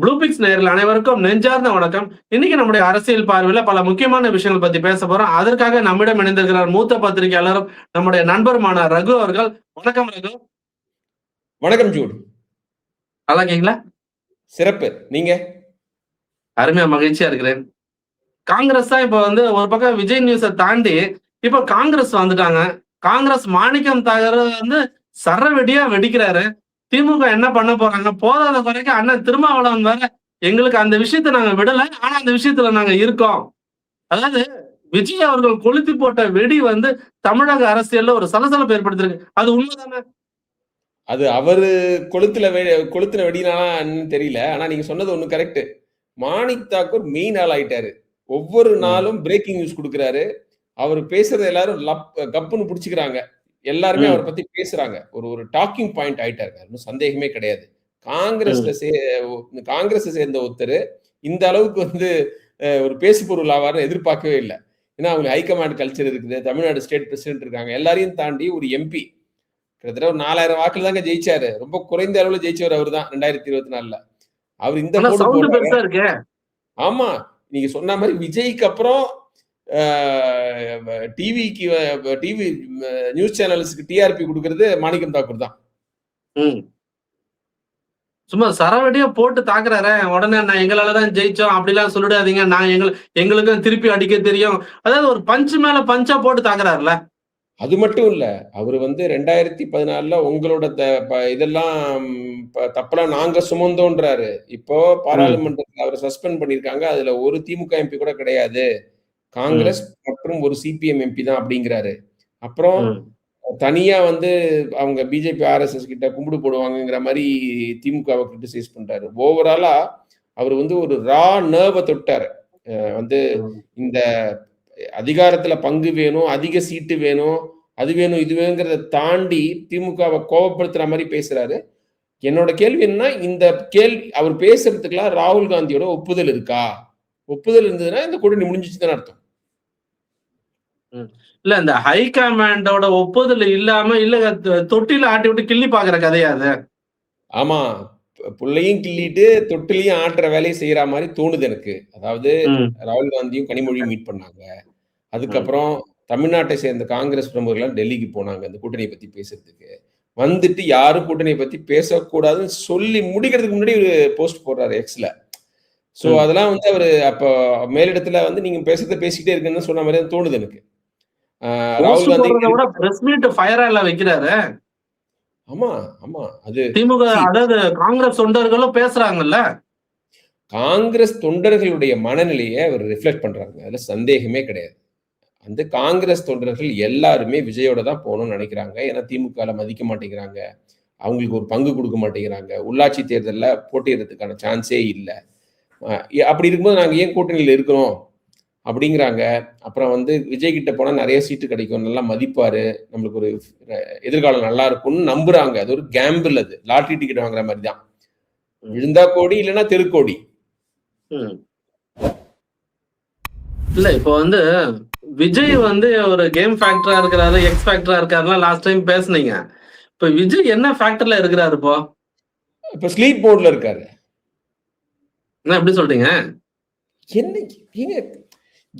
ப்ளூபிக்ஸ் நேயர்கள் அனைவருக்கும் நெஞ்சார்ந்த வணக்கம். இன்னைக்கு நம்முடைய அரசியல் பார்வையில பல முக்கியமான விஷயங்கள் பத்தி பேச போறோம். அதற்காக நம்மிடம் இணைந்திருக்கிறார் மூத்த பத்திரிகையாளரும் நம்முடைய நண்பருமான ரகு அவர்கள். வணக்கம் ரகு. வணக்கம் ஜூட் நல்லா இருக்கீங்களா? சிறப்பு. நீங்க? அருமையா மகிழ்ச்சியா இருக்கிறேன். காங்கிரஸ் தான் இப்ப வந்து ஒரு பக்கம் விஜய் நியூஸை தாண்டி இப்ப காங்கிரஸ் வந்துட்டாங்க. காங்கிரஸ் மாணிக்கம் தாகர் வந்து சரவெடியா வெடிக்கிறாரு. திமுக என்ன பண்ண போறாங்க? போதாத குறைக்கு அண்ணன் திருமாவளவன் வேற எங்களுக்கு அந்த விஷயத்தை நாங்க விடல. ஆனா அந்த விஷயத்துல நாங்க இருக்கோம். அதாவது விஜய் அவர்கள் கொளுத்தி போட்ட வெடி வந்து தமிழக அரசியல்ல ஒரு சலசலப்பு ஏற்படுத்திருக்கு. அது உண்மைதானே? அது அவரு கொளுத்துல வெ- கொளுத்துன வெடினான்னு தெரியல. ஆனா நீங்க சொன்னது ஒண்ணு கரெக்ட் மாணிக் தாக்கூர் மெயின் ஆள் ஆயிட்டாரு. ஒவ்வொரு நாளும் பிரேக்கிங் நியூஸ் கொடுக்குறாரு. அவர் பேசுறத எல்லாரும் லப் கப்புன்னு பிடிச்சிக்கிறாங்க. எல்லாருமே. அவரை பத்தி பேசுறாங்க. ஒரு ஒரு டாக்கிங் பாயிண்ட் ஆயிட்டாரு ஒன்றும் சந்தேகமே கிடையாது. காங்கிரஸ்ல சே காங்கிரஸ் சேர்ந்த ஒருத்தர் இந்த அளவுக்கு வந்து ஒரு பேசு பொருள் ஆவார்னு எதிர்பார்க்கவே இல்லை. ஏன்னா அவங்க ஹைகமாண்ட் கல்ச்சர் இருக்குது. தமிழ்நாடு ஸ்டேட் பிரசிடென்ட் இருக்காங்க. எல்லாரையும் தாண்டி ஒரு எம்பி கிட்டத்தட்ட ஒரு நாலாயிரம் வாக்குல தாங்க ஜெயிச்சாரு. ரொம்ப குறைந்த அளவுல ஜெயிச்சவர் அவர் தான் ரெண்டாயிரத்தி இருபத்தி நாலுல. அவர் இந்த ஆமா. நீங்க சொன்ன மாதிரி விஜய்க்கு அப்புறம் டிவிக்கு டிவி நியூஸ் சேனல்ஸ்க்கு டிஆர்பி கொடுக்கறது மாணிக்கம் தாக்கூர் தான். சும்மா சரவடியா போட்டு தாக்குறாரு உடனே நான் எங்களால தான் ஜெயிச்சோம் அப்படிலாம் சொல்லிடாதீங்க நான் எங்கள் எங்களுக்கும் திருப்பி அடிக்க தெரியும். அதாவது ஒரு பஞ்ச் மேல பஞ்சா போட்டு தாக்குறாருல அது மட்டும் இல்ல அவர் வந்து ரெண்டாயிரத்தி பதினாலுல உங்களோட இதெல்லாம் தப்பெல்லாம் நாங்க சுமந்தோன்றாரு. இப்போ பாராளுமன்றத்தில் அவரை சஸ்பெண்ட் பண்ணிருக்காங்க அதுல ஒரு திமுக எம்பி கூட கிடையாது. காங்கிரஸ் மற்றும் ஒரு சிபிஎம் எம்பி தான் அப்படிங்கிறாரு. அப்புறம். தனியா வந்து அவங்க பிஜேபி ஆர்எஸ்எஸ் கிட்ட கும்பிடு போடுவாங்கங்கிற மாதிரி திமுகவை கிரிட்டிசைஸ் பண்றாரு. ஓவராலா அவர் வந்து ஒரு ரா நர்வை தொட்டாரு. வந்து இந்த அதிகாரத்துல பங்கு வேணும் அதிக சீட்டு வேணும் அது வேணும் இது வேணுங்கிறத தாண்டி திமுகவை கோபப்படுத்துற மாதிரி பேசுறாரு. என்னோட கேள்வி என்னன்னா இந்த கேள்வி அவர் பேசுறதுக்கெல்லாம் ராகுல் காந்தியோட ஒப்புதல் இருக்கா? ஒப்புதல் இருந்ததுன்னா இந்த கூட்டணி முடிஞ்சிச்சுன்னு அர்த்தம். இல்ல இந்த ஹை கமாண்டோட ஒப்புதல் இல்லாம இல்ல தொட்டில ஆட்டி விட்டு கிள்ளி பாக்குற கதையா அது? ஆமா. புள்ளையும் கிள்ளிட்டு தொட்டிலையும் ஆட்டுற வேலையை செய்யற மாதிரி தோணுது எனக்கு. அதாவது. ராகுல் காந்தியும் கனிமொழியும் மீட் பண்ணாங்க. அதுக்கப்புறம் தமிழ்நாட்டை சேர்ந்த காங்கிரஸ் பிரமுகர்கள் டெல்லிக்கு போனாங்க இந்த கூட்டணியை பத்தி பேசுறதுக்கு. வந்துட்டு யாரும் கூட்டணியை பத்தி பேசக்கூடாதுன்னு சொல்லி முடிக்கிறதுக்கு முன்னாடி ஒரு போஸ்ட் போடுறாரு எக்ஸ்ல சோ ம். அதெல்லாம் வந்து அவரு அப்போ மேலிடத்துல வந்து நீங்க பேசுறத பேசிக்கிட்டே இருக்குன்னு சொன்ன மாதிரி தோணுது எனக்கு. ஆமா ஆமா அது திமுக. அதாவது காங்கிரஸ் தொண்டர்களும் பேசுறாங்கல்ல. காங்கிரஸ் தொண்டர்களுடைய மனநிலையை அவர் ரிஃப்ளெக்ட் பண்றாங்க அதுல சந்தேகமே கிடையாது. அந்த காங்கிரஸ் தொண்டர்கள் எல்லாருமே விஜயோட தான் போகணும்னு நினைக்கிறாங்க. ஏன்னா திமுகல மதிக்க மாட்டேங்கிறாங்க. அவங்களுக்கு ஒரு பங்கு கொடுக்க மாட்டேங்கிறாங்க. உள்ளாட்சி தேர்தலில் போட்டியிடறதுக்கான சான்ஸே இல்லை. அப்படி இருக்கும்போது நாங்கள் ஏன் கூட்டணியில் இருக்கிறோம்? அப்படிங்கிறாங்க. அப்புறம் வந்து விஜய் கிட்ட போனால் நிறைய சீட்டு கிடைக்கும். நல்லா மதிப்பாரு. நம்மளுக்கு ஒரு எதிர்காலம் நல்லா இருக்கும்னு நம்புறாங்க. அது ஒரு கேம்பிள் அது. லாட்ரி டிக்கெட் வாங்குற மாதிரி தான் விழுந்தா கோடி இல்லைன்னா தெருக்கோடி. இல்ல இப்போ வந்து விஜய் வந்து ஒரு கேம் ஃபேக்டரா இருக்கிறாரு எக்ஸ் ஃபேக்டரா இருக்காருலாம் லாஸ்ட் டைம் பேசுனீங்க. இப்ப விஜய் என்ன ஃபேக்டர்ல இருக்கிறாரு இப்போ? இப்போ ஸ்லீப் மோட்ல இருக்காரு. என்ன எப்படி சொல்றீங்க? என்ன ஏங்க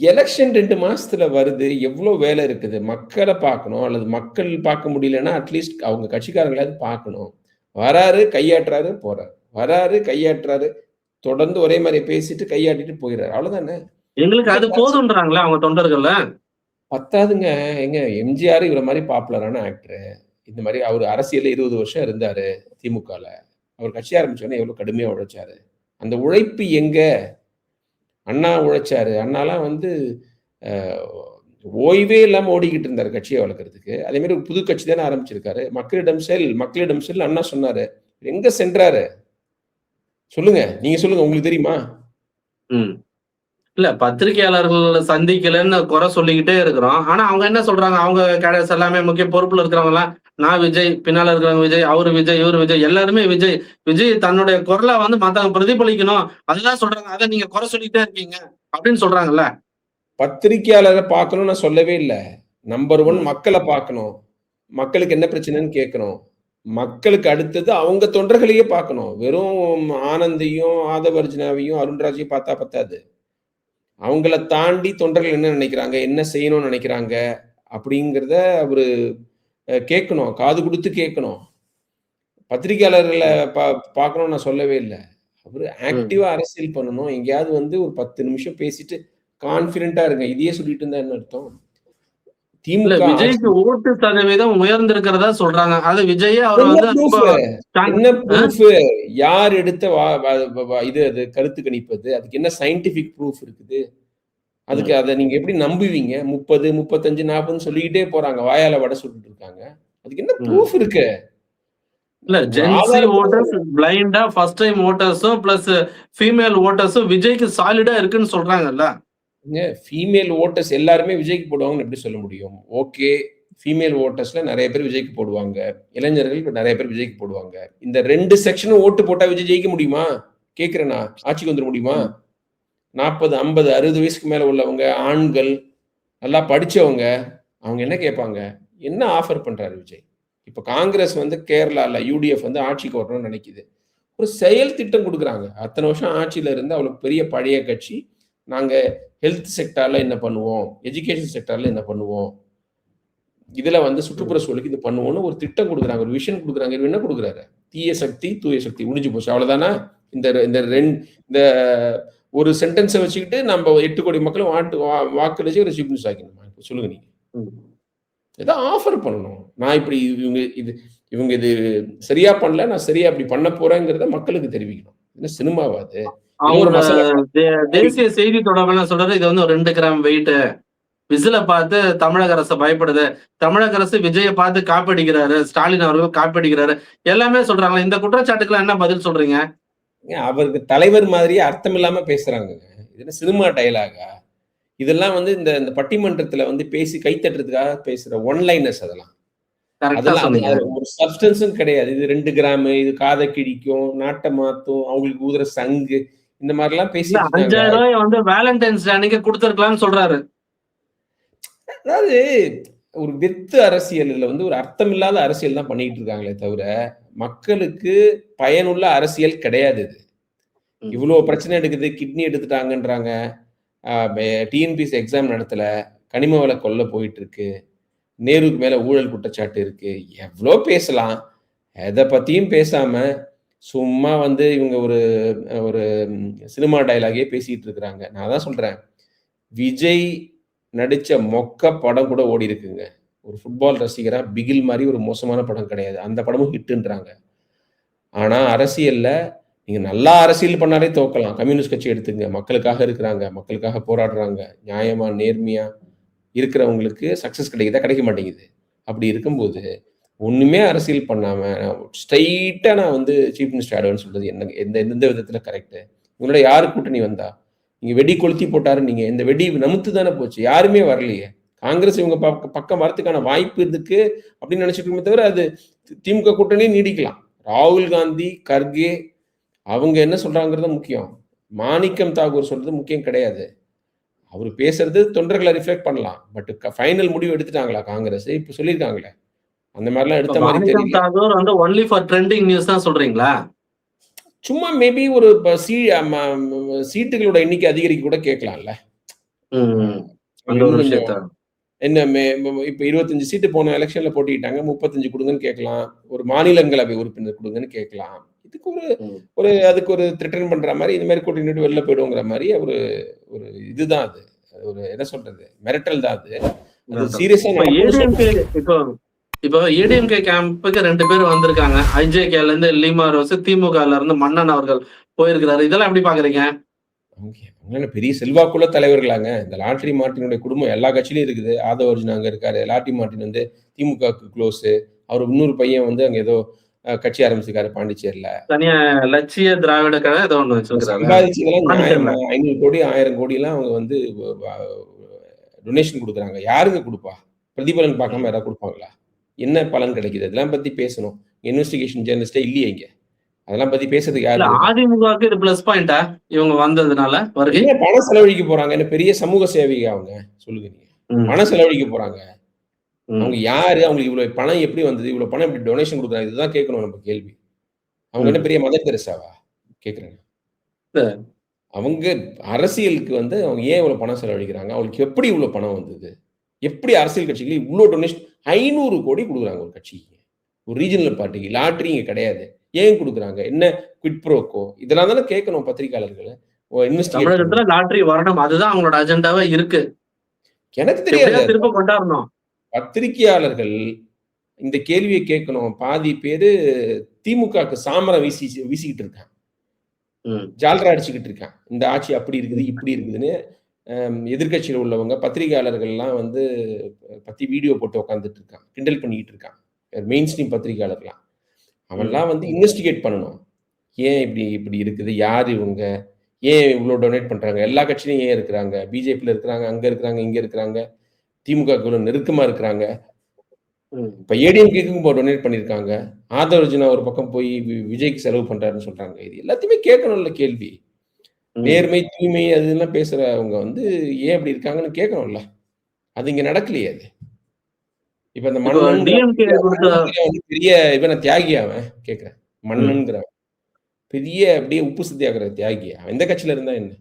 எலெக்ஷன் ரெண்டு மாசத்துல வருது எவ்வளவு வேலை இருக்குது? மக்களை பார்க்கணும் அல்லது மக்கள் பார்க்க முடியலன்னா அட்லீஸ்ட் அவங்க கட்சிக்காரங்களாவது பார்க்கணும். வராரு கையாட்டுறாரு போறாரு. வராரு கையாட்டுறாரு தொடர்ந்து ஒரே மாதிரி பேசிட்டு கையாட்டிட்டு போயிடுறாரு. அவ்வளவுதானே? எங்களுக்கு அது போதுன்றாங்களே அவங்க தொண்டர்கள்ல? பத்தாதுங்க. எங்க எம்ஜிஆர் இவர மாதிரி பாப்புலரான ஆக்டர் இந்த மாதிரி அவர் அரசியல்ல இருபது வருஷம் இருந்தாரு திமுகல. அவர் கட்சி ஆரம்பிச்சோன்னே எவ்வளவு கடுமையா உழைச்சாரு. அந்த உழைப்பு எங்க? அண்ணா உழைச்சாரு. அண்ணாலாம் வந்து ஓய்வே இல்லாமல் ஓடிக்கிட்டு இருந்தார் கட்சியை வளர்க்குறதுக்கு. அதே மாதிரி புது கட்சி தானே ஆரம்பிச்சிருக்காரு. மக்களிடம் செல் மக்களிடம் செல் அண்ணா சொன்னாரு. எங்க சென்றாரு? சொல்லுங்க. நீங்க சொல்லுங்க. உங்களுக்கு தெரியுமா? ம். இல்ல பத்திரிகையாளர்கள் சந்திக்கலன்னு குறை சொல்லிக்கிட்டே இருக்கிறோம். ஆனா அவங்க என்ன சொல்றாங்க? அவங்க கேடர்ஸ் எல்லாமே முக்கிய பொறுப்புல இருக்கிறவங்க எல்லாம் நான் விஜய் பின்னால இருக்கிறவங்க விஜய் அவரு விஜய் இவரு விஜய் எல்லாருமே விஜய். விஜய் தன்னுடைய குரலை வந்து மத்தவங்க பிரதிபலிக்கணும். அதுதான் சொல்றாங்க. அதை நீங்க குறை சொல்லிட்டே இருக்கீங்க. அப்படின்னு சொல்றாங்கல்ல? பத்திரிகையாளரை பார்க்கணும் நான் சொல்லவே இல்லை. நம்பர் ஒன் மக்களை பார்க்கணும். மக்களுக்கு என்ன பிரச்சனைன்னு கேட்கணும். மக்களுக்கு அடுத்தது அவங்க தொண்டர்களையே பார்க்கணும். வெறும் ஆனந்தையும் ஆதவர்ஜினாவையும் அருண்ராஜையும் பார்த்தா பத்தாது. அவங்கள தாண்டி தொண்டர்கள் என்ன நினைக்கிறாங்க? என்ன செய்யணும்னு நினைக்கிறாங்க? அப்படிங்கிறத அவரு கேட்கணும் காது கொடுத்து கேட்கணும். பத்திரிகையாளர்களை பா பார்க்கணும்னு நான் சொல்லவே இல்லை. அவரு ஆக்டிவா அரசியல் பண்ணணும். எங்கேயாவது வந்து ஒரு பத்து நிமிஷம் பேசிட்டு கான்பிடண்டா இருங்க. இதையே சொல்லிட்டு இருந்தா என்ன அர்த்தம்? திமுக விஜய்க்கு ஓட்டு சதவீதம் உயர்ந்திருக்கிறதா சொல்றாங்க. அது விஜயே அவர் வந்து யார் எடுத்த இது அது கருத்து கணிப்பது? அதுக்கு என்ன சயின்டிபிக் ப்ரூஃப் இருக்குது? அதுக்கு அதை நீங்க எப்படி நம்புவீங்க? முப்பது முப்பத்தஞ்சு நாற்பதுன்னு சொல்லிக்கிட்டே போறாங்க. வாயால வடை சுட்டுட்டு இருக்காங்க. அதுக்கு என்ன. ப்ரூஃப் இருக்கு? இல்ல ஜென்சி ஓட்டர்ஸ் பிளைண்டா ஃபர்ஸ்ட் டைம் ஓட்டர்ஸும் பிளஸ் ஃபீமேல் ஓட்டர்ஸும் விஜய்க்கு சாலிடா இருக்குன்னு சொல்றாங்கல்ல? ஃபீமேல் ஓட்டர்ஸ் எல்லாருமே விஜய்க்கு போடுவாங்கன்னு எப்படி சொல்ல முடியும்? ஓகே ஃபீமேல் ஓட்டர்ஸ்ல நிறைய பேர் விஜய்க்கு போடுவாங்க. இளைஞர்கள் நிறைய பேர் விஜய்க்கு போடுவாங்க. இந்த ரெண்டு செக்ஷனும் ஓட்டு போட்டா விஜய் ஜெயிக்க முடியுமா? கேக்குறேனா ஆட்சிக்கு வந்துட முடியுமா? நாற்பது ஐம்பது அறுபது வயசுக்கு மேலே உள்ளவங்க ஆண்கள் நல்லா படித்தவங்க அவங்க என்ன கேட்பாங்க? என்ன ஆஃபர் பண்ணுறாரு விஜய்? இப்போ காங்கிரஸ் வந்து கேரளாவில் யூடிஎஃப் வந்து ஆட்சிக்கு வரணும்னு நினைக்குது. ஒரு செயல் திட்டம் கொடுக்குறாங்க. அத்தனை வருஷம் ஆட்சியில் இருந்து அவ்வளோ பெரிய பழைய கட்சி. நாங்கள் ஹெல்த் செக்டாரில் என்ன பண்ணுவோம்? எஜுகேஷன் செக்டாரில் என்ன பண்ணுவோம்? இதில் வந்து சுற்றுப்புற சூழலுக்கு இது பண்ணுவோம்னு ஒரு திட்டம் கொடுக்குறாங்க. ஒரு விஷன் கொடுக்குறாங்க. இவர் என்ன கொடுக்குறாரு? தீய சக்தி தூய சக்தி முடிஞ்சு போச்சு. அவ்வளோதானா இந்த இந்த ரெண்டு இந்த ஒரு சென்டென்ஸை வச்சுக்கிட்டு நம்ம எட்டு கோடி மக்களும் வாட்டு வா- வாக்களிச்சு ஒரு சீஃப் மினிஸ்டர் ஆக்கணுமா சொல்லுங்க நீங்க. ஏதோ ஆஃபர் பண்ணணும். நான் இப்படி இவங்க இது இவங்க இது சரியா பண்ணல நான் சரியா அப்படி பண்ண போறேங்கிறத மக்களுக்கு தெரிவிக்கணும். என்ன சினிமாவா அது? தேசிய செய்தி தொடர்பான சொல்றது இது வந்து ஒரு ரெண்டு கிராம் வெயிட் விசில பார்த்து தமிழக அரசு பயப்படுது. தமிழக அரசு விஜய பார்த்து காப்பீடிக்கிறாரு. ஸ்டாலின் அவர்கள் காப்பீடிக்கிறாரு. எல்லாமே சொல்றாங்க இந்த குற்றச்சாட்டுக்கெல்லாம் என்ன பதில் சொல்றீங்க? அவருக்கு தலைவர் மாதிரியே அர்த்தம் இல்லாம பேசுறாங்க. இது என்ன சினிமா டயலாகா இதெல்லாம் வந்து இந்த இந்த பட்டிமன்றத்துல வந்து பேசி கைத்தட்டுறதுக்காக பேசுற ஒன்லைனர்ஸ் அதெல்லாம். அதெல்லாம் ஒரு சப்ஸ்டன்ஸும் கிடையாது. இது ரெண்டு கிராம் இது காதை கிழிக்கும் நாட்டை மாத்தும் அவங்களுக்கு ஊதுற சங்கு இந்த மாதிரிலாம் பேசிட்டு இருக்காங்க. அஞ்சாயிரம் ரூபாய் வந்து வேலண்டைன்ஸ் அன்னைக்கு கொடுத்துருக்கலாம்னு சொல்றாரு. அதாவது ஒரு வெத்து அரசியல்ல வந்து ஒரு அர்த்தம் இல்லாத அரசியல் தான் பண்ணிட்டு இருக்காங்களே தவிர மக்களுக்கு பயனுள்ள அரசியல் கிடையாது இது. ம். இவ்வளவு பிரச்சனை எடுக்குது கிட்னி எடுத்துட்டாங்கன்றாங்க. டிஎன்பிஎஸ் எக்ஸாம் நடத்தல கனிம வள கொல்ல போயிட்டு இருக்கு. நேருக்கு மேல ஊழல் குற்றச்சாட்டு இருக்கு. எவ்வளோ பேசலாம். எதை பத்தியும் பேசாம சும்மா வந்து இவங்க ஒரு ஒரு சினிமா டயலாகே பேசிட்டு இருக்கிறாங்க. நான் தான் சொல்றேன். விஜய் நடித்த மொக்க படம் கூட ஓடி இருக்குங்க. ஒரு ஃபுட்பால் ரசிகராக பிகில் மாதிரி ஒரு மோசமான படம் கிடையாது. அந்த படமும் ஹிட்டுன்றாங்க. ஆனால் அரசியலில் நீங்கள் நல்லா அரசியல் பண்ணாலே தோக்கலாம். கம்யூனிஸ்ட் கட்சி எடுத்துங்க. மக்களுக்காக இருக்கிறாங்க. மக்களுக்காக போராடுறாங்க. நியாயமாக நேர்மையாக இருக்கிறவங்களுக்கு சக்ஸஸ் கிடைக்குதா? கிடைக்க மாட்டேங்குது. அப்படி இருக்கும்போது ஒன்றுமே அரசியல் பண்ணாமல் ஸ்ட்ரைட்டாக நான் வந்து சீஃப் மினிஸ்டர் ஆடுவேன்னு சொல்கிறது என்ன எந்த எந்த விதத்தில் கரெக்டு உங்களோட யார் கூட்டணி வந்தா? நீங்க வெடி கொளுத்தி போட்டாரு நீங்க இந்த வெடி நமுத்து தானே போச்சு யாருமே வரலையே காங்கிரஸ் இவங்க பக்க- பக்கம் வரத்துக்கான வாய்ப்பு இருக்கு அப்படின்னு நினைச்சிட்டு தவிர அது திமுக கூட்டணி நீடிக்கலாம் ராகுல் காந்தி கர்கே அவங்க என்ன சொல்றாங்கிறது முக்கியம் மாணிக்கம் தாகூர் சொல்றது முக்கியம் கிடையாது அவர் பேசுறது தொண்டர்களை ரிஃப்ளெக்ட் பண்ணலாம் பட் ஃபைனல் முடிவு எடுத்துட்டாங்களா காங்கிரஸ் இப்ப சொல்லியிருக்காங்களே அந்த மாதிரிலாம் எடுத்த மாதிரி தாகூர் வந்து ஒன்லி ஃபார் ட்ரெண்டிங் நியூஸ் தான் சொல்றீங்களா சும்மா மேபி ஒரு சீ சீட்டுகளோட எண்ணிக்கை அதிகரிக்க கூட கேட்கலாம்ல. என்ன இப்ப இருபத்தஞ்சு சீட்டு போன எலெக்ஷன்ல போட்டிட்டாங்க. முப்பத்தஞ்சு கொடுங்கன்னு கேட்கலாம். ஒரு மாநிலங்களவை உறுப்பினர் கொடுங்கன்னு கேட்கலாம். இதுக்கு ஒரு. ஒரு அதுக்கு ஒரு த்ரிட்டன் பண்ற மாதிரி இந்த மாதிரி கூட்டிட்டு வெளில போயிடுவோங்கிற மாதிரி ஒரு ஒரு இதுதான் அது. ஒரு என்ன சொல்றது? மிரட்டல் தான் அது. அது சீரியஸா இப்ப இப்போ ஏடிஎம்கே கேம்புக்கு ரெண்டு பேர் வந்திருக்காங்க. ஐஜேகேல இருந்து லீமா ரோஸ் திமுகல இருந்து மன்னன் அவர்கள் போயிருக்கிறாரு. இதெல்லாம் எப்படி பாக்குறீங்க? பெரிய செல்வாக்குள்ள தலைவர்களாங்க. இந்த லாட்ரி மார்ட்டினுடைய குடும்பம் எல்லா கட்சியிலும் இருக்குது. ஆதவ அர்ஜுன் அங்க இருக்காரு. லாட்ரி மார்ட்டின் வந்து திமுகவுக்கு க்ளோஸ் அவர் இன்னொரு பையன் வந்து அங்க ஏதோ கட்சி ஆரம்பிச்சிருக்காரு பாண்டிச்சேரியில. தனியா லட்சிய திராவிட கழகம் ஏதோ சம்பாதிச்சதெல்லாம். நியாயமா ஐநூறு கோடி ஆயிரம் கோடி எல்லாம் அவங்க வந்து டொனேஷன் கொடுக்குறாங்க. யாருங்க கொடுப்பா? பிரதிபலன் பார்க்காம யாராவது கொடுப்பாங்களா? என்ன பலன் கிடைக்குது? அதெல்லாம் பத்தி பேசணும். இன்வெஸ்டிகேஷன் ஜேர்னலிஸ்டே இல்லையே இங்க. அதெல்லாம் பத்தி பேசுறதுக்கு யாரு? அதிமுகவுக்கு இது பிளஸ் பாயிண்டா இவங்க வந்ததுனால வருகை? பணம் செலவழிக்க போறாங்க? என்ன பெரிய சமூக சேவை அவங்க? சொல்லுங்க நீங்க. பணம் செலவழிக்க போறாங்க. அவங்க யாரு? அவங்களுக்கு இவ்வளவு பணம் எப்படி வந்தது? இவ்வளவு பணம் எப்படி டொனேஷன் கொடுக்குறாங்க? இதுதான் கேட்கணும் நம்ம கேள்வி. அவங்க என்ன. பெரிய மதர் தெரசாவா? கேக்குறேன். சரி. அவங்க அரசியலுக்கு வந்து அவங்க ஏன் இவ்வளவு பணம் செலவழிக்கிறாங்க? அவங்களுக்கு எப்படி இவ்வளவு பணம் வந்தது? எப்படி அரசியல் கட்சிகள் இவ்வளவு டொனேஷன் ஐநூறு கோடி கொடுக்குறாங்க ஒரு கட்சிக்கு ஒரு ரீஜனல் பார்ட்டிக்கு லாட்ரி இங்க கிடையாது. ஏன் கொடுக்குறாங்க? என்ன குவிட் ப்ரோக்கோ இதெல்லாம் தானே கேட்கணும் பத்திரிகையாளர்கள். தமிழகத்துல லாட்டரி வரணும். அதுதான் அவங்களோட அஜெண்டாவே இருக்கு. எனக்கு தெரியாது. திரும்ப கொண்டாடணும்? பத்திரிகையாளர்கள் இந்த கேள்வியை கேட்கணும். பாதி பேரு திமுகக்கு சாமரம் வீசி வீசிக்கிட்டு இருக்கான். ஜால்ரா அடிச்சுக்கிட்டு இருக்கான் இந்த ஆட்சி அப்படி இருக்குது இப்படி இருக்குதுன்னு எதிர்கட்சியில் உள்ளவங்க பத்திரிகையாளர்கள்லாம் வந்து பத்தி வீடியோ போட்டு உட்காந்துட்டு இருக்கான் கிண்டல் பண்ணிக்கிட்டு இருக்கான் மெயின் ஸ்ட்ரீம் பத்திரிகையாளர்லாம் அவன்லாம் வந்து இன்வெஸ்டிகேட் பண்ணணும். ஏன் இப்படி இப்படி இருக்குது? யார் இவங்க? ஏன் இவ்வளோ டொனேட் பண்றாங்க? எல்லா கட்சியிலும் ஏன் இருக்கிறாங்க? பிஜேபியில் இருக்கிறாங்க அங்க இருக்கிறாங்க இங்க இருக்கிறாங்க. திமுக இவ்வளோ நெருக்கமா இருக்கிறாங்க. இப்போ ஏடிஎம்கேக்கும் இப்போ டொனேட் பண்ணியிருக்காங்க. ஆதரர்ஜுனா ஒரு பக்கம் போய் விஜய்க்கு செலவு பண்றாருன்னு சொல்றாங்க. இது எல்லாத்தையுமே கேட்கணும்ல கேள்வி. நேர்மை தூய்மை அது இதெல்லாம் பேசுறவங்க வந்து ஏன் அப்படி இருக்காங்கன்னு கேட்கணும்ல. அது இங்க நடக்கலையே அது. இப்ப இந்த இப்போ மன்னன் பெரிய இவன் தியாகி அவன் கேக்குறேன். மன்னன்கிறவன். பெரிய அப்படியே உப்பு சத்தியாகிற தியாகி அவன். எந்த கட்சியில இருந்தா என்ன.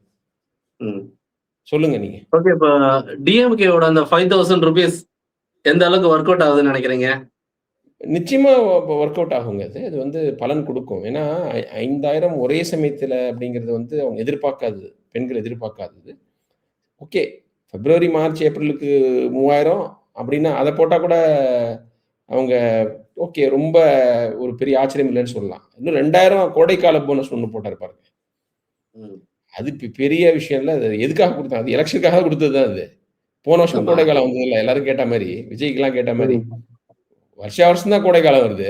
சொல்லுங்க நீங்க. ஓகே இப்போ டிஎம்கேவோட அந்த ஃபைவ் தௌசண்ட் ருபீஸ் எந்த அளவுக்கு ஒர்க் அவுட் ஆகுதுன்னு நினைக்கிறீங்க? நிச்சயமா ஒர்க் அவுட் ஆகுங்க அது. அது வந்து பலன் கொடுக்கும். ஏன்னா ஐந்தாயிரம் ஒரே சமயத்துல அப்படிங்கிறது வந்து அவங்க எதிர்பார்க்காதது. பெண்கள் எதிர்பார்க்காதது. ஓகே பிப்ரவரி மார்ச் ஏப்ரலுக்கு மூவாயிரம் அப்படின்னா அதை போட்டா கூட அவங்க ஓகே ரொம்ப ஒரு பெரிய ஆச்சரியம் இல்லைன்னு சொல்லலாம். இன்னும் ரெண்டாயிரம் கோடைக்கால போனஸ் ஒன்று போட்டாரு பாருங்க. அது பெரிய விஷயம் இல்லை. அது எதுக்காக கொடுத்தாங்க அது எலெக்ஷனுக்காக கொடுத்தது தான் அது. போன வருஷம். கோடைக்காலம் வந்தது இல்லை எல்லாரும் கேட்ட மாதிரி விஜய்க்கெல்லாம் கேட்ட மாதிரி. வருஷா வருஷம் தான் கோடைக்காலம் வருது.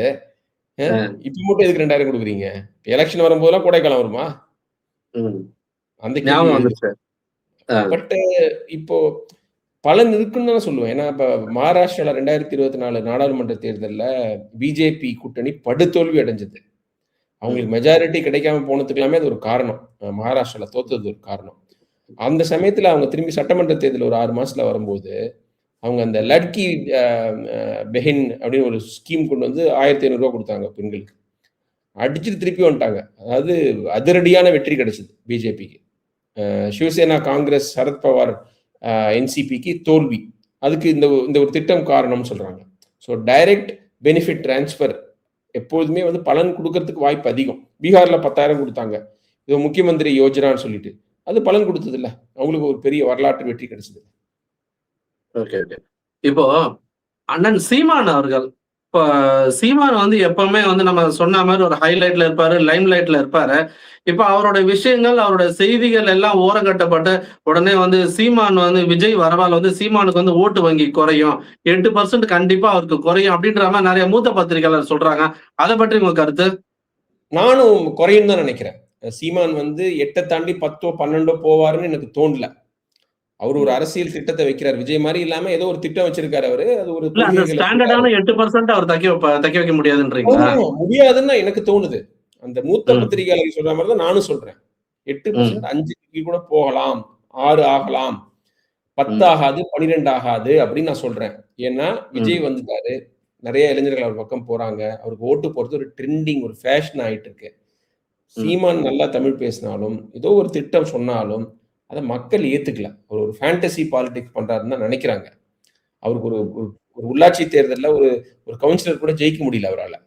இப்ப மட்டும் எதுக்கு ரெண்டாயிரம் கொடுக்குறீங்க? எலெக்ஷன் வரும்போதெல்லாம் கோடைக்காலம் வருமா. அந்த. பட் இப்போ பலன் இருக்குன்னு தான் சொல்லுவேன். ஏன்னா இப்ப மகாராஷ்டிரால ரெண்டாயிரத்தி இருபத்தி நாலு நாடாளுமன்ற தேர்தல்ல பிஜேபி கூட்டணி படுதோல்வி அடைஞ்சது. அவங்களுக்கு மெஜாரிட்டி கிடைக்காம போனதுக்கு எல்லாமே அது ஒரு காரணம். மகாராஷ்டிரால தோத்தது ஒரு காரணம். அந்த சமயத்துல அவங்க திரும்பி சட்டமன்ற தேர்தல் ஒரு ஆறு மாசத்துல வரும்போது அவங்க அந்த லட்கி பெஹின் அப்படின்னு ஒரு ஸ்கீம் கொண்டு வந்து ஆயிரத்தி ஐநூறுரூவா கொடுத்தாங்க பெண்களுக்கு. அடிச்சுட்டு திருப்பி வந்துட்டாங்க. அதாவது அதிரடியான வெற்றி கிடைச்சது பிஜேபிக்கு. சிவசேனா காங்கிரஸ் சரத்பவார் என்சிபிக்கு தோல்வி. அதுக்கு இந்த இந்த ஒரு திட்டம் காரணம்னு சொல்கிறாங்க ஸோ டைரக்ட் பெனிஃபிட் டிரான்ஸ்ஃபர் எப்போதுமே வந்து பலன் கொடுக்கறதுக்கு வாய்ப்பு அதிகம். பீகாரில் பத்தாயிரம் கொடுத்தாங்க. இது முக்கியமந்திரி யோஜனான்னு சொல்லிட்டு. அது பலன் கொடுத்ததில்ல. அவங்களுக்கு ஒரு பெரிய வரலாற்று வெற்றி கிடைச்சது. ஓகே ஓகே இப்போ அண்ணன் சீமான் அவர்கள் இப்போ சீமான் வந்து எப்பவுமே வந்து நம்ம சொன்ன மாதிரி ஒரு ஹைலைட்ல இருப்பாரு லைம் லைட்ல இருப்பாரு. இப்போ அவரோட விஷயங்கள் அவரோட செய்திகள் எல்லாம் ஓரங்கட்டப்பட்டு உடனே வந்து சீமான் வந்து விஜய் வரவால் வந்து சீமானுக்கு வந்து ஓட்டு வங்கி குறையும். எட்டு பர்சன்ட் கண்டிப்பா அவருக்கு குறையும் அப்படின்ற மாதிரி நிறைய மூத்த பத்திரிகையாளர் சொல்றாங்க. அதை பற்றி உங்க கருத்து? நானும் குறையும் தான் நினைக்கிறேன். சீமான் வந்து எட்டை தாண்டி பத்தோ பன்னெண்டோ போவாருன்னு எனக்கு தோணல. அவர் ஒரு அரசியல் திட்டத்தை வைக்கிறார். விஜய் மாதிரி இல்லாம ஏதோ ஒரு திட்டம் வச்சிருக்காரு அவரு. அது ஒரு ஸ்டாண்டர்டான எட்டு பர்சன்ட் அவர் தக்க தக்க வைக்க முடியாதுன்றீங்களா? ஆமா, முடியாதுன்னு எனக்கு தோணுது. அந்த மூத்த. பத்திரிகையாளர்கள் சொல்ற மாதிரி தான் நானும் சொல்றேன். எட்டு பர்சன்ட் அஞ்சுக்கு கூட போகலாம். ஆறு ஆகலாம். பத்து. ஆகாது பன்னிரெண்டு ஆகாது அப்படின்னு நான் சொல்றேன். ஏன்னா விஜய் வந்துட்டாரு. நிறைய இளைஞர்கள் அவர் பக்கம் போறாங்க. அவருக்கு ஓட்டு போறது ஒரு ட்ரெண்டிங் ஒரு ஃபேஷன் ஆயிட்டு இருக்கு. சீமான் நல்லா தமிழ் பேசினாலும் ஏதோ ஒரு திட்டம் சொன்னாலும் அதை மக்கள் ஏத்துக்கல. அவர் ஒரு ஃபேண்டசி பாலிடிக்ஸ் பண்றாருன்னு தான் நினைக்கிறாங்க. அவருக்கு ஒரு ஒரு- ஒரு உள்ளாட்சி தேர்தலில் ஒரு ஒரு கவுன்சிலர் கூட ஜெயிக்க முடியல அவரால்.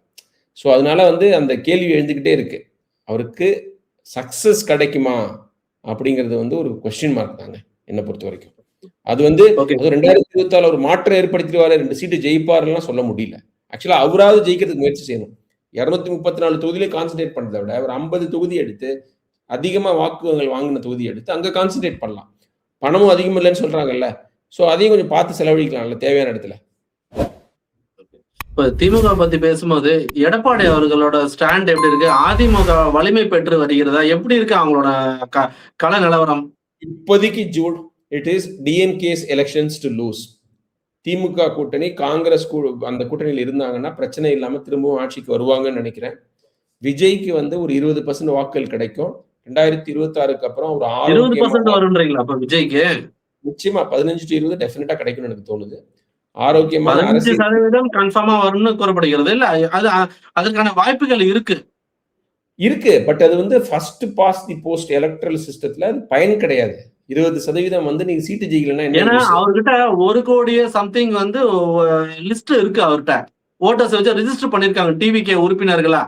ஸோ அதனால வந்து அந்த கேள்வி எழுந்துக்கிட்டே இருக்கு. அவருக்கு சக்சஸ் கிடைக்குமா அப்படிங்கிறது வந்து ஒரு கொஸ்டின் மார்க் தாங்க என்னை பொறுத்த வரைக்கும். அது வந்து ரெண்டாயிரத்தி இருபத்தி ஒரு மாற்றம் ஏற்படுத்திடுவாரு ரெண்டு சீட்டு ஜெயிப்பாருலாம் சொல்ல முடியல. ஆக்சுவலா அவராவது ஜெயிக்கிறதுக்கு முயற்சி செய்யணும். இருநூத்தி முப்பத்தி நாலு தொகுதியிலே கான்சென்ட்ரேட் பண்றதை விட ஒரு ஐம்பது தொகுதி எடுத்து அதிகமா வாக்குகள் வாங்கின தொகுதி எடுத்து அங்க கான்சென்ட்ரேட் பண்ணலாம். பணமும் அதிகம் இல்லைன்னு சொல்றாங்கல்ல. சோ அதையும் கொஞ்சம் பார்த்து செலவழிக்கலாம்ல தேவையான இடத்துல. இப்ப திமுக பத்தி பேசும்போது எடப்பாடி அவர்களோட ஸ்டாண்ட் எப்படி இருக்கு? அதிமுக வலிமை பெற்று வருகிறதா? எப்படி இருக்கு அவங்களோட க- கள நிலவரம்? இப்போதைக்கு June it is DMK's elections to lose திமுக கூட்டணி காங்கிரஸ் அந்த கூட்டணியில் இருந்தாங்கன்னா பிரச்சனை இல்லாம திரும்பவும் ஆட்சிக்கு வருவாங்கன்னு நினைக்கிறேன். விஜய்க்கு வந்து ஒரு இருபது பர்சன்ட் வாக்குகள் கிடைக்கும். ரெண்டாயிரத்தி இருபத்தி ஆறுக்கு அப்புறம் ஒரு அப்ப விஜய்க்கு? நிச்சயமா பதினஞ்சு டு இருபது டெஃபினட்டா கிடைக்கும்னு எனக்கு தோணுது. ஆரோக்கியமான அரசியல் சதவீதம் கன்ஃபார்மா வரும்னு கூறப்படுகிறது. இல்ல அது அதற்கான வாய்ப்புகள் இருக்கு. இருக்கு பட் அது வந்து first past the post electoral சிஸ்டத்துல அது பயன் கிடையாது. இருபது சதவீதம் வந்து நீங்க சீட்டு ஜெயிக்கலன்னா ஏன்னா? அவர்கிட்ட ஒரு கோடியே சம்திங் வந்து லிஸ்ட் இருக்கு அவர்கிட்ட. ஓட்டர்ஸ் வச்சு ரிஜிஸ்டர் பண்ணிருக்காங்க டிவிகே உறுப்பினர்களா.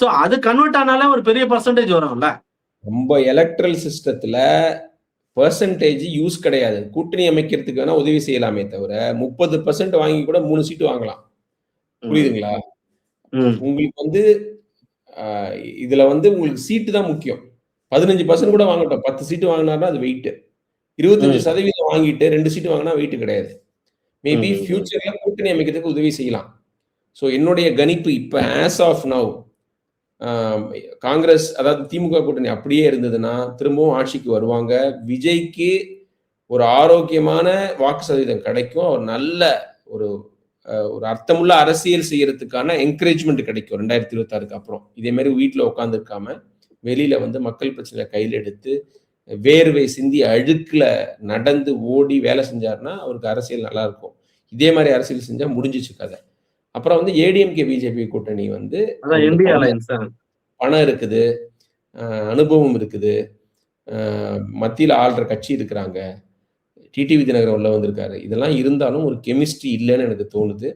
சோ அது கன்வெர்ட் ஆனாலே ஒரு பெரிய பர்சன்டேஜ் வரும்ல. ரொம்ப எலக்ட்ரல் சிஸ்டத்துல பர்சன்டேஜ் யூஸ் கிடையாது. கூட்டணி அமைக்கிறதுக்கு வேணா உதவி செய்யலாமே தவிர முப்பது பர்சன்ட் வாங்கி கூட மூணு சீட்டு வாங்கலாம். புரியுதுங்களா? உங்களுக்கு வந்து இதுல வந்து உங்களுக்கு சீட்டு தான் முக்கியம். பதினஞ்சு பர்சன்ட் கூட வாங்கட்டும் பத்து சீட்டு வாங்கினாருன்னா அது வெயிட் இருபத்தஞ்சு. சதவீதம் வாங்கிட்டு ரெண்டு சீட்டு வாங்கினா வெயிட் கிடையாது. மேபி. ஃபியூச்சர்ல கூட்டணி அமைக்கிறதுக்கு உதவி செய்யலாம். ஸோ என்னுடைய கணிப்பு இப்ப ஆஸ் ஆஃப் நவ் காங்கிரஸ் அதாவது திமுக கூட்டணி அப்படியே இருந்ததுன்னா திரும்பவும் ஆட்சிக்கு வருவாங்க. விஜய்க்கு ஒரு ஆரோக்கியமான வாக்கு சதவீதம் கிடைக்கும். அவர் நல்ல ஒரு ஒரு அர்த்தமுள்ள அரசியல் செய்யறதுக்கான என்கரேஜ்மெண்ட் கிடைக்கும் ரெண்டாயிரத்தி இருபத்தாறுக்கு அப்புறம். இதே மாதிரி வீட்டில் உட்காந்துருக்காம வெளியில வந்து மக்கள் பிரச்சனை கையில் எடுத்து வேர்வை சிந்தி அழுக்கில் நடந்து ஓடி வேலை செஞ்சாருன்னா அவருக்கு அரசியல் நல்லா இருக்கும். இதே மாதிரி அரசியல் செஞ்சா முடிஞ்சிச்சு கதை. அப்புறம் வந்து ஏடிஎம்கே பிஜேபி கூட்டணி வந்து பணம் இருக்குது அனுபவம் இருக்குது. மத்தியில ஆள்ற கட்சி இருக்கிறாங்க. டிடிவி தினகரன் உள்ள வந்திருக்காரு. இதெல்லாம் இருந்தாலும் ஒரு கெமிஸ்ட்ரி இல்லைன்னு எனக்கு தோணுது.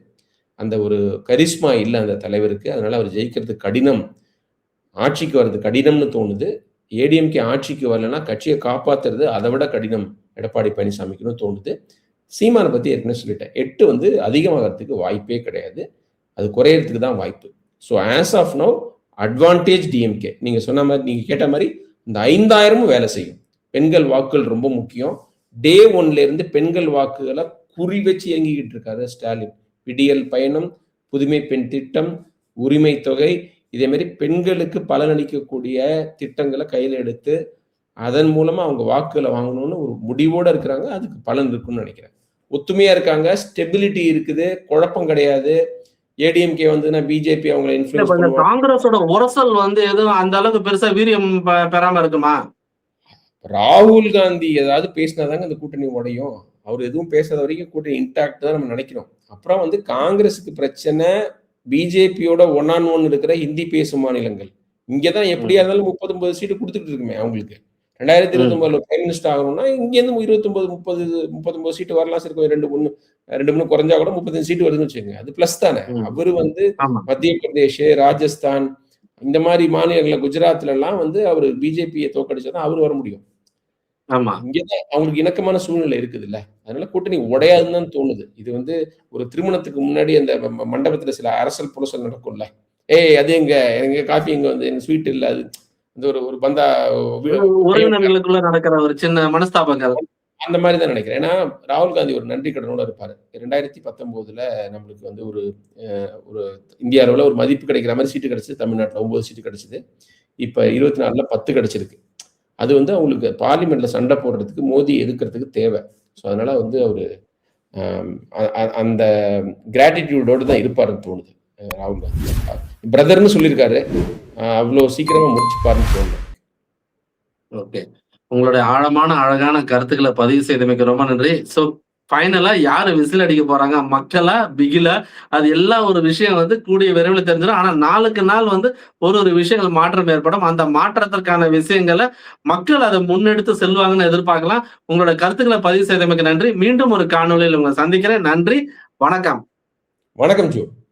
அந்த ஒரு கரிஸ்மா இல்லை அந்த தலைவருக்கு. அதனால அவர் ஜெயிக்கிறது கடினம். ஆட்சிக்கு வர்றது கடினம்னு தோணுது. ஏடிஎம்கே ஆட்சிக்கு வரலன்னா கட்சியை காப்பாத்துறது அதை விட கடினம். எடப்பாடி பழனிசாமிக்குன்னு தோணுது. சீமானை பற்றி ஏற்கனவே சொல்லிட்டேன். எட்டு வந்து அதிகமாகிறதுக்கு வாய்ப்பே கிடையாது. அது குறையறதுக்கு தான் வாய்ப்பு. So as of now advantage DMK நீங்கள் சொன்ன மாதிரி நீங்கள் கேட்ட மாதிரி இந்த ஐந்தாயிரமும் வேலை செய்யும். பெண்கள் வாக்குகள் ரொம்ப முக்கியம். டே ஒன்லேருந்து பெண்கள் வாக்குகளை குறி வச்சு இயங்கிக்கிட்டு இருக்காரு ஸ்டாலின். விடியல் பயணம் புதுமை பெண் திட்டம் உரிமை தொகை இதே மாதிரி பெண்களுக்கு பலனளிக்கக்கூடிய திட்டங்களை கையில் எடுத்து அதன் மூலமாக அவங்க வாக்குகளை வாங்கணும்னு ஒரு முடிவோடு இருக்கிறாங்க. அதுக்கு பலன் இருக்குன்னு நினைக்கிறேன். ஒத்துமையா இருக்காங்க. ஸ்டெபிலிட்டி இருக்குது. குழப்பம் கிடையாது. ஏடிஎம்கே வந்துன்னா பிஜேபி அவங்களை இன்ஃபுளுஸ் காங்கிரஸோட உரசல் வந்து எதுவும் அந்த அளவுக்கு பெருசா வீரியம் பெறாம இருக்குமா? ராகுல் காந்தி ஏதாவது பேசினாதாங்க அந்த கூட்டணி உடையும். அவர் எதுவும் பேசாத வரைக்கும் கூட்டணி இன்டாக்ட் தான் நம்ம நினைக்கிறோம். அப்புறம் வந்து காங்கிரஸுக்கு பிரச்சனை பிஜேபியோட ஒன் ஆன் ஒன் இருக்கிற ஹிந்தி பேசும் மாநிலங்கள். இங்கதான் எப்படியா இருந்தாலும் முப்பது முப்பது சீட்டு கொடுத்துட்டு இருக்குமே அவங்களுக்கு. ரெண்டாயிரத்தி இருபத்தி ஒன்பதுல பிரைம் மினிஸ்டர் ஆகணும்னா இங்கேருந்து இருபத்தொன்பது முப்பது முப்பத்தொன்பது சீட்டு வரலாம். சரி ரெண்டு மூணு ரெண்டு மூணு குறைஞ்சா கூட முப்பத்தஞ்சு சீட்டு வருதுன்னு வச்சுக்கோங்க. அது பிளஸ் தானே. அவரு வந்து மத்திய பிரதேஷ் ராஜஸ்தான் இந்த மாதிரி மாநிலங்கள்ல குஜராத்ல எல்லாம் வந்து அவர் பிஜேபியை தோக்கடிச்சாதான் அவர் வர முடியும். ஆமா. இங்கதான் அவங்களுக்கு இணக்கமான சூழ்நிலை இருக்குது இல்ல அதனால கூட்டணி உடையாதுன்னு தான் தோணுது. இது வந்து ஒரு திருமணத்துக்கு முன்னாடி அந்த மண்டபத்துல சில அரசல் புரசல் நடக்கும்ல. ஏய் அது எங்க? எங்க காஃபி எங்க வந்து எங்க ஸ்வீட் இல்ல அது இந்த ஒரு ஒரு பந்தா உறவினர்களுக்குள்ள நடக்கிற ஒரு சின்ன மனஸ்தாபங்கள். அந்த மாதிரி தான் நினைக்கிறேன். ஏன்னா ராகுல் காந்தி ஒரு நன்றி கடனோட இருப்பாரு. ரெண்டாயிரத்தி பத்தொன்பதுல நம்மளுக்கு வந்து ஒரு ஒரு இந்திய அளவுல ஒரு மதிப்பு கிடைக்கிற மாதிரி சீட்டு கிடைச்சது. தமிழ்நாட்டுல ஒன்பது சீட்டு கிடைச்சது. இப்ப இருபத்தி நாலுல பத்து கிடைச்சிருக்கு. அது வந்து அவங்களுக்கு பார்லிமெண்ட்ல சண்டை போடுறதுக்கு மோடி எதுக்கிறதுக்கு தேவை. ஸோ அதனால வந்து அவரு அந்த கிராட்டிடியூடோடு தான் இருப்பாருன்னு தோணுது. ராகுல் காந்தி. பிரதர்னு சொல்லியிருக்காரு. அவ்வளோ சீக்கிரமா முடிச்சுப்பாருன்னு தோணுது ஓகே. உங்களுடைய ஆழமான அழகான கருத்துக்களை பதிவு செய்தமைக்கு ரொம்ப நன்றி. சோ ஃபைனலா யாரு விசில் அடிக்க போறாங்க? மக்களா? பிகிலா? அது எல்லா ஒரு விஷயம் வந்து கூடிய விரைவில் தெரிஞ்சிடும். ஆனா நாளுக்கு நாள் வந்து ஒரு ஒரு விஷயங்கள் மாற்றம் ஏற்படும். அந்த மாற்றத்திற்கான விஷயங்களை மக்கள் அதை முன்னெடுத்து செல்வாங்கன்னு எதிர்பார்க்கலாம். உங்களோட கருத்துக்களை பதிவு செய்தமைக்கு நன்றி. மீண்டும் ஒரு காணொளியில் உங்களை சந்திக்கிறேன். நன்றி. வணக்கம். வணக்கம் ஜோ.